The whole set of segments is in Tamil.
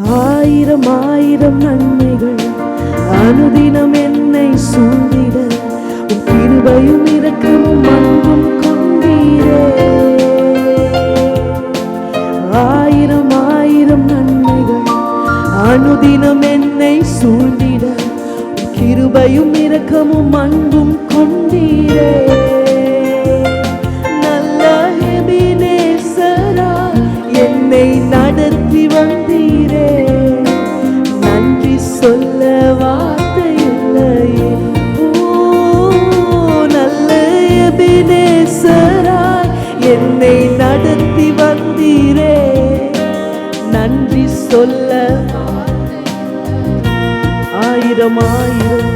ஆயிரம் ஆயிரம் நன்மைகள். அனுதினம் என்னை சூழ்ந்திட உன் கிருபையும் இறக்கமும் அன்பும் கொண்டீரே. ஆயிரம் ஆயிரம் நன்மைகள். அனுதினம் என்னை சூழ்ந்திட உன் கிருபையும் இறக்கமும் அன்பும் கொண்டீரே. சொல்ல ஆயிரம் ஆயிரம்.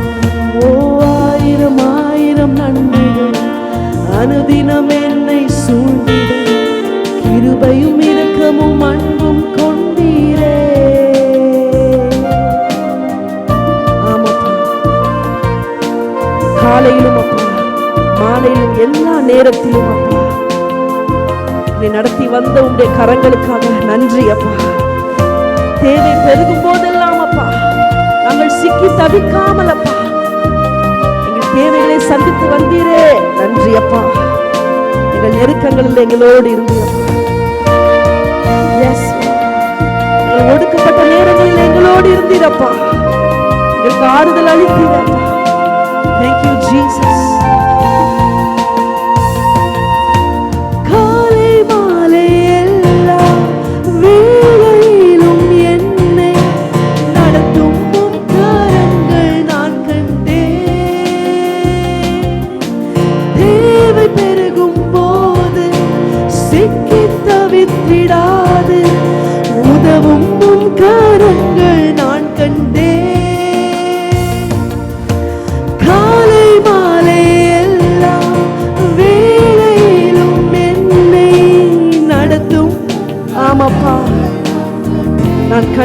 ஓ ஆயிரம் ஆயிரம் நன்றிகள் அனுதினம் என்னை சூழ்ந்திட. கிருபையும் இரக்கமும் அன்பும் கொண்டீரே. காலையிலும் அப்பா மாலையிலும் எல்லா நேரத்திலும் அப்பா. நீ நடத்தி வந்த உடைய கரங்களுக்காக நன்றி அப்பா. தேவை பெருகும் போதெல்லாம் அப்பா. நாங்கள் சிக்கி தவிக்காமல் அப்பா. எங்கள் தேவைகளை சந்தித்து வந்தீரே. நன்றி அப்பா. எங்கள் நெருக்கங்களில் எங்களோடு இருந்தீரப்பா ஒடுக்கப்பட்ட நேரங்களில் எங்களோடு இருந்தீரப்பா எங்களுக்கு ஆறுதல் அளித்தீரப்பா தேங்க்யூ ஜீசஸ்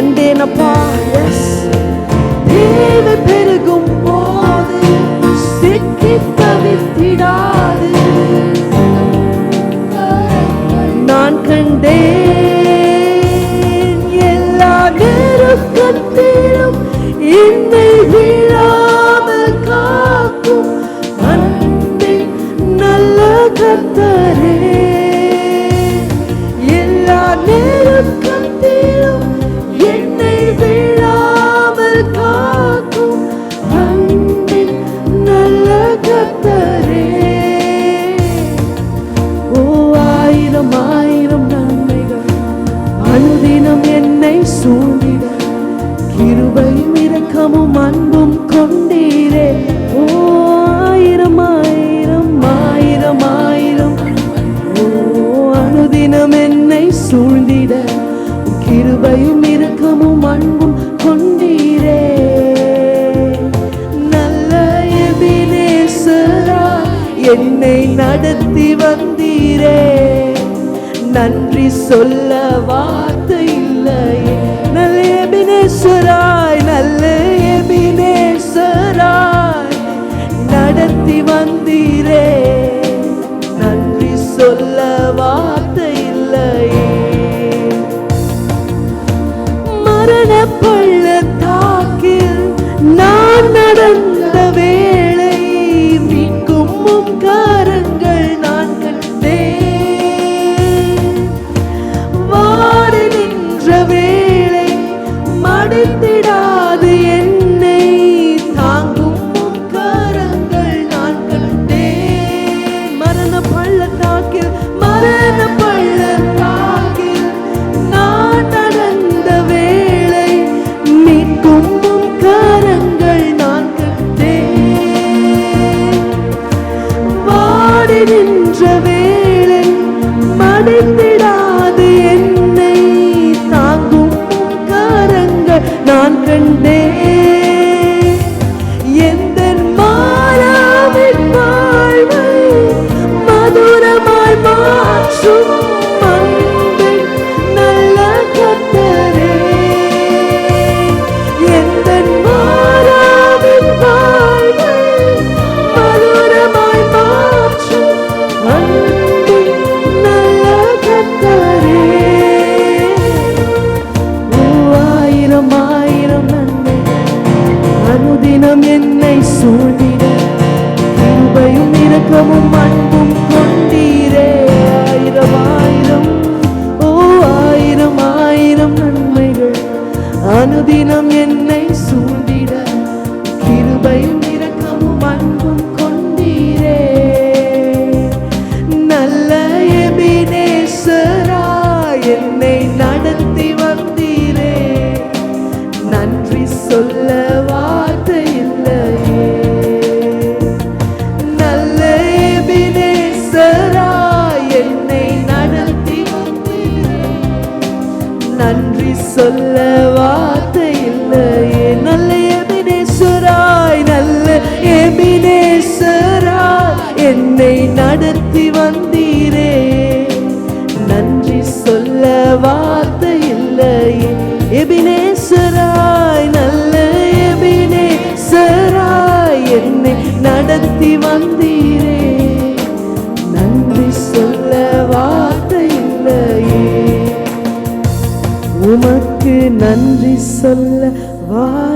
கண்டேனப்பா. எஸ் தேவை பெருகும் போது சிக்கி தவித்திடா. அனுதினம் என்னை சூழ்ந்திட. கிருபையும் இரக்கமும் அன்பும் கொண்டீரே. ஓ ஆயிரம் ஆயிரம் ஆயிரம் ஆயிரம். ஓ அனுதினம் என்னை சூழ்ந்திட. கிருபையும் இரக்கமும் அன்பும் கொண்டீரே. நல்ல எபினேசரா என்னை நடத்தி வந்தீரே. நன்றி சொல்ல வார்த்தை இல்லையே. மறந்திடா நடத்தி வந்தீரே. நன்றி சொல்ல வார்த்தை இல்லையே. உமக்கு நன்றி சொல்ல வா